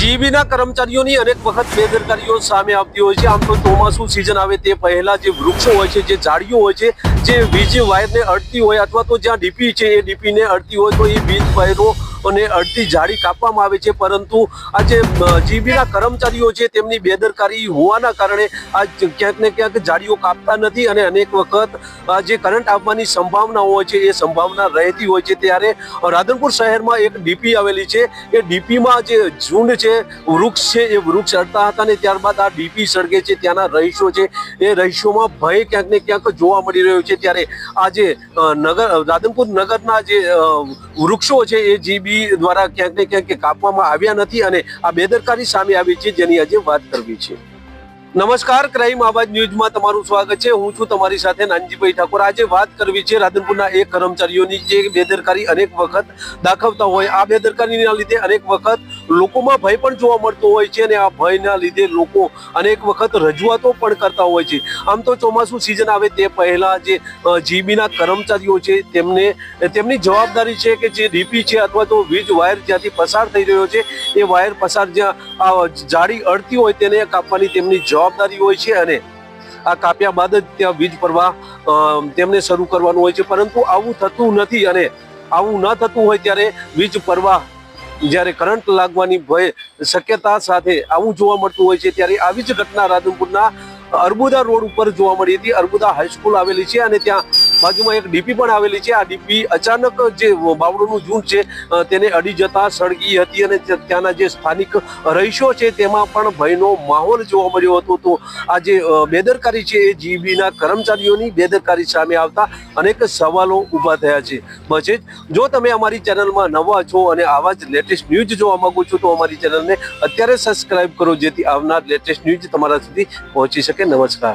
જીબીના કર્મચારીઓની અનેક વખત બેદરકારીઓ સામે આવતી હોય છે. આમ તો ચોમાસું સિઝન આવે તે પહેલા જે વૃક્ષો હોય છે, જે ઝાડીઓ હોય છે, જે વીજ વાયરને અડતી હોય અથવા તો જ્યાં ડીપી છે એ ડીપીને અડતી હોય તો એ વીજ વાયરો અને અડતી ઝાડી કાપવામાં આવે છે, પરંતુ આ જે જીબીના કર્મચારીઓ છે, તેમની બેદરકારી હોવાના કારણે આ ક્યાંક ને ક્યાંક ઝાડીઓ કાપતા નથી અને અનેક વખત જે કરંટ આવવાની સંભાવના હોય છે, એ સંભાવના રહેતી હોય છે. ત્યારે રાધનપુર શહેરમાં એક ડીપી આવેલી છે. એ ડીપીમાં જે ઝુંડ છે, વૃક્ષ છે, એ વૃક્ષ અડતા હતા ને ત્યારબાદ આ ડીપી સળગે છે, ત્યાંના રહીશો છે. એ રહીશોમાં ભય ક્યાંક ને ક્યાંક જોવા મળી રહ્યો છે. ત્યારે આ જે નગર, રાધનપુર નગરના જે વૃક્ષો છે, એ જીબી દ્વારા ક્યાંક ને ક્યાંક કાપવામાં આવ્યા નથી અને આ બેદરકારી સામે આવી છે જેની આજે વાત કરવી છે. નમસ્કાર, ક્રાઇમ આવાજ ન્યૂઝમાં તમારું સ્વાગત છે. હું છું તમારી સાથે નાનજીભાઈ ઠાકોર. આજે વાત કરવી છે રાધનપુરના એક કર્મચારીઓની જે બેદરકારી અનેક વખત દાખવતા હોય. આ બેદરકારીના લીધે અનેક વખત લોકોમાં ભય પણ જોવા મળતો હોય છે અને આ ભયના લીધે લોકો અનેક વખત રજૂઆતો પણ કરતા હોય છે. આમ તો ચોમાસું સિઝન આવે તે પહેલાં જે જીબીના કર્મચારીઓ છે તેમને, તેમની જવાબદારી છે કે જે ડીપી છે અથવા તો વીજ વાયર જ્યાંથી પસાર થઈ રહ્યો છે, એ વાયર પસાર જ્યાં જાડી અડતી હોય તેને કાપવાની તેમની જવાબદારી હોય છે અને આ કાપ્યા બાદ જ ત્યાં વીજ પ્રવાહ તેમને શરૂ કરવાનું હોય છે. પરંતુ આવું થતું નથી અને આવું ન થતું હોય ત્યારે વીજ પ્રવાહ, જ્યારે કરંટ લાગવાની ભય, શક્યતા સાથે આવું જોવા મળતું હોય છે, ત્યારે આવી જ ઘટના રાધનપુરના અર્બુદા રોડ ઉપર જોવા મળી હતી. અર્બુદા હાઈસ્કૂલ આવેલી છે અને ત્યાં બાજુમાં એક ડીપી પણ આવેલી છે. આ ડીપી અચાનક જે બાવળોનું ઝુંડ છે તેને અડી જતા સળગી હતી અને ત્યાંના જે સ્થાનિક રહીશો છે, તેમાં પણ ભયનો માહોલ જોવા મળ્યો હતો. તો આ જે બેદરકારી છે, એ જીબીના કર્મચારીઓની બેદરકારી સામે આવતા અનેક સવાલો ઊભા થયા છે. બસ જો તમે અમારી ચેનલમાં નવા છો અને આવા જ લેટેસ્ટ ન્યૂઝ જોવા માંગો છો, તો અમારી ચેનલને અત્યારે સબસ્ક્રાઇબ કરો, જેથી આવનાર લેટેસ્ટ ન્યૂઝ તમારા સુધી પહોંચી શકે. નમસ્કાર.